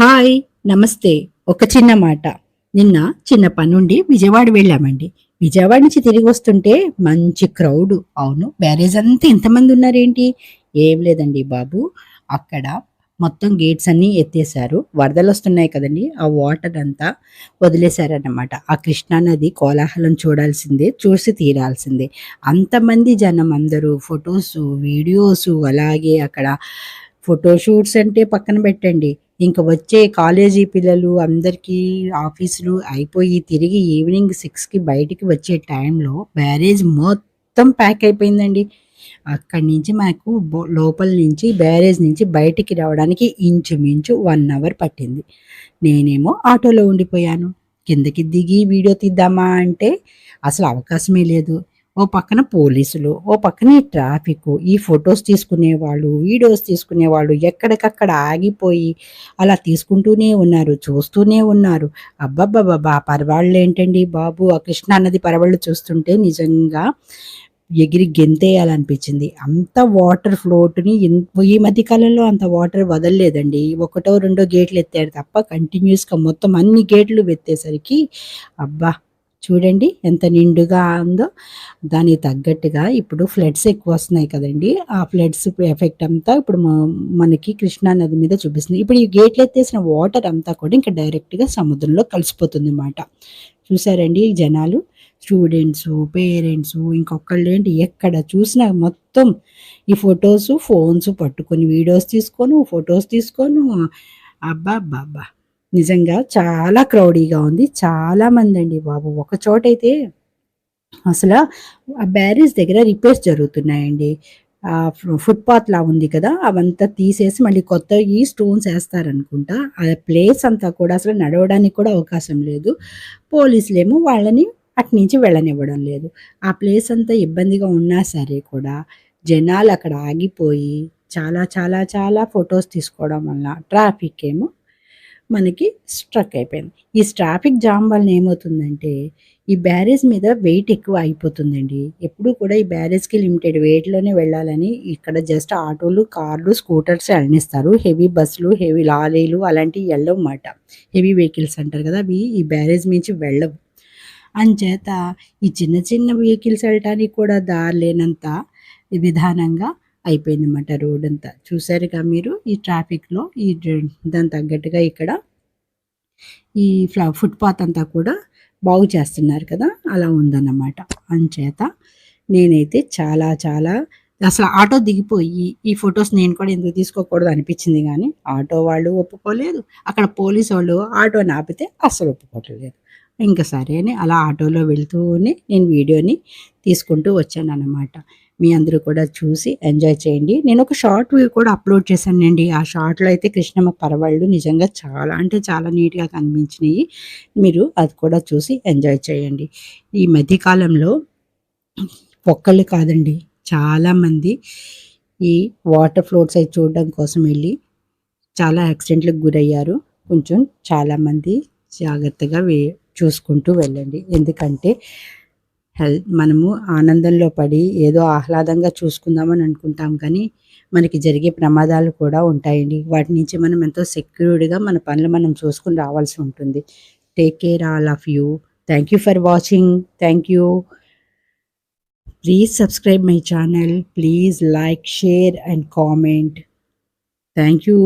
Hi నమస్తే. ఒక చిన్న మాట. నిన్న చిన్న పనుండి విజయవాడ వెళ్ళామండి. విజయవాడ నుంచి తిరిగి వస్తుంటే మంచి క్రౌడ్. అవును బ్యారేజ్ అంతా ఎంతమంది ఉన్నారేంటి? ఏం లేదండి బాబు. అక్కడ మొత్తం గేట్స్ అన్ని ఎత్తేసారు వరదలు వస్తున్నాయి కదండి. ఆ వాటర్ అంతా వదిలేశారన్నమాట. ఆ కృష్ణానది కోలాహలం చూడాల్సిందే చూసి తీరాల్సిందే. అంతమంది జనం అందరూ ఫొటోస్ వీడియోస్ అలాగే అక్కడ ఫోటో షూట్స్ అంటే పక్కన పెట్టండి. ఇంక వచ్చే కాలేజీ పిల్లలు అందరికీ ఆఫీసులు అయిపోయి తిరిగి ఈవినింగ్ సిక్స్కి బయటికి వచ్చే టైంలో బ్యారేజ్ మొత్తం ప్యాక్ అయిపోయిందండి. అక్కడి నుంచి మాకు లోపల నుంచి బ్యారేజ్ నుంచి బయటికి రావడానికి ఇంచుమించు వన్ అవర్ పట్టింది. నేనేమో ఆటోలో ఉండిపోయాను. కిందకి దిగి వీడియో తీద్దామా అంటే అసలు అవకాశమే లేదు. ఓ పక్కన పోలీసులు ఓ పక్కన ఈ ట్రాఫిక్ ఈ ఫొటోస్ తీసుకునేవాళ్ళు వీడియోస్ తీసుకునే వాళ్ళు ఎక్కడికక్కడ ఆగిపోయి అలా తీసుకుంటూనే ఉన్నారు చూస్తూనే ఉన్నారు. అబ్బబ్బబ్బా పరవాళ్ళు ఏంటండి బాబు? ఆ కృష్ణ నది పరవాళ్ళు చూస్తుంటే నిజంగా ఎగిరి గెంతేయాలనిపించింది. అంత వాటర్ ఫ్లోట్ని ఈ మధ్య కాలంలో అంత వాటర్ వదలలేదండి. ఒకటో రెండో గేట్లు ఎత్తారు తప్ప కంటిన్యూస్గా మొత్తం అన్ని గేట్లు ఎత్తేసరికి అబ్బా! చూడండి ఎంత నిండుగా ఉందో. దానికి తగ్గట్టుగా ఇప్పుడు ఫ్లడ్స్ ఎక్కువ వస్తున్నాయి కదండి. ఆ ఫ్లడ్స్ ఎఫెక్ట్ అంతా ఇప్పుడు మనకి కృష్ణా నది మీద చూపిస్తుంది. ఇప్పుడు ఈ గేట్లు ఎత్తేసిన వాటర్ అంతా కూడా ఇంకా డైరెక్ట్గా సముద్రంలో కలిసిపోతుంది అన్నమాట చూసారండి జనాలు? స్టూడెంట్స్ పేరెంట్స్ ఇంకొకళ్ళు ఏంటి? ఎక్కడ చూసినా మొత్తం ఈ ఫొటోస్ ఫోన్స్ పట్టుకొని వీడియోస్ తీసుకోను ఫొటోస్ తీసుకోను అబ్బా అబ్బా అబ్బా. నిజంగా చాలా క్రౌడీగా ఉంది. చాలా మంది అండి బాబు. ఒక చోటైతే అసలు ఆ బ్యారేజ్ దగ్గర రిపేర్స్ జరుగుతున్నాయండి. ఆ ఫుట్పాత్ లా ఉంది కదా అవంతా తీసేసి మళ్ళీ కొత్త ఈ స్టోన్స్ వేస్తారనుకుంటా. ఆ ప్లేస్ అంతా కూడా అసలు నడవడానికి కూడా అవకాశం లేదు. పోలీసులేమో వాళ్ళని అట్నుంచి వెళ్ళనివ్వడం లేదు. ఆ ప్లేస్ అంతా ఇబ్బందిగా ఉన్నా సరే కూడా జనాలు అక్కడ ఆగిపోయి చాలా చాలా చాలా ఫొటోస్ తీసుకోవడం వల్ల ట్రాఫిక్ ఏమో మనకి స్ట్రక్ అయిపోయింది. ఈ ట్రాఫిక్ జామ్ వలన ఏమవుతుందంటే ఈ బ్యారేజ్ మీద వెయిట్ ఎక్కువ అయిపోతుందండి. ఎప్పుడు కూడా ఈ బ్యారేజ్కి లిమిటెడ్ వెయిట్లోనే వెళ్ళాలని ఇక్కడ జస్ట్ ఆటోలు కార్లు స్కూటర్స్ వెళ్ళనిస్తారు హెవీ బస్సులు హెవీ లారీలు అలాంటివి వెళ్ళవు మాట హెవీ వెహికల్స్ అంటారు కదా అవి ఈ బ్యారేజ్ నుంచి వెళ్ళవు. అంచేత ఈ చిన్న చిన్న వెహికల్స్ వెళ్ళటానికి కూడా దారి లేనంత విధానంగా అయిపోయిందన్నమాట రోడ్ అంతా చూసారుగా మీరు ఈ ట్రాఫిక్లో ఈ దాని తగ్గట్టుగా ఇక్కడ ఈ ఫ్లా ఫుట్పాత్ అంతా కూడా బాగు చేస్తున్నారు కదా అలా ఉందన్నమాట. అంచేత నేనైతే చాలా చాలా అసలు ఆటో దిగిపోయి ఈ ఫొటోస్ నేను కూడా ఎందుకు తీసుకోకూడదు అనిపించింది కానీ ఆటో వాళ్ళు ఒప్పుకోలేదు. అక్కడ పోలీసు వాళ్ళు ఆటోని ఆపితే అసలు ఒప్పుకోవట్లేదు ఇంకా సరే అని అలా ఆటోలో వెళ్తూనే నేను వీడియోని తీసుకుంటూ వచ్చాను అన్నమాట మీ అందరూ కూడా చూసి ఎంజాయ్ చేయండి. నేను ఒక షార్ట్ వ్యూ కూడా అప్లోడ్ చేశానండి. ఆ షార్ట్లో అయితే కృష్ణమ్మ పరవళ్ళు నిజంగా చాలా అంటే చాలా నీట్గా కనిపించినాయి. మీరు అది కూడా చూసి ఎంజాయ్ చేయండి. ఈ మధ్యకాలంలో ఒక్కళ్ళు కాదండి చాలామంది ఈ వాటర్ ఫ్లోట్స్ అవి చూడడం కోసం వెళ్ళి చాలా యాక్సిడెంట్లకు గురయ్యారు. కొంచెం చాలామంది జాగ్రత్తగా వే చూసుకుంటూ వెళ్ళండి. ఎందుకంటే హెల్త్ మనము ఆనందంలో పడి ఏదో ఆహ్లాదంగా చూసుకుందామని అనుకుంటాం కానీ మనకి జరిగే ప్రమాదాలు కూడా ఉంటాయండి. వాటి నుంచి మనం ఎంతో సెక్యూర్డ్గా మన పనులు మనం చూసుకుని రావాల్సి ఉంటుంది. Take care all of you thank you for watching thank you please subscribe my channel please like share and comment thank you